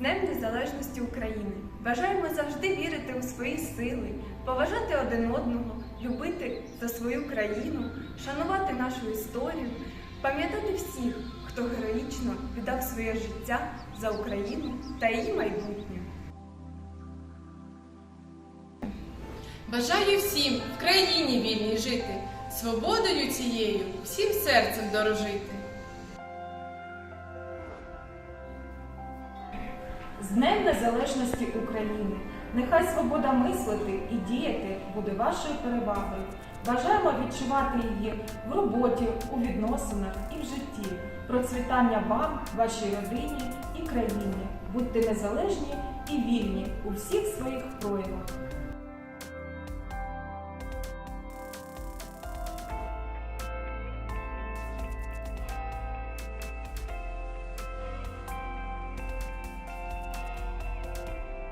Днем Незалежності України! Бажаємо завжди вірити у свої сили, поважати один одного, любити за свою країну, шанувати нашу історію, пам'ятати всіх, хто героїчно віддав своє життя за Україну та її майбутнє. Бажаю всім в країні вільній жити, свободою цією всім серцем дорожити. З Днем Незалежності України! Нехай свобода мислити і діяти буде вашою перевагою. Бажаємо відчувати її в роботі, у відносинах і в житті. Процвітання вам, вашій родині і країні. Будьте незалежні і вільні у всіх своїх проявах.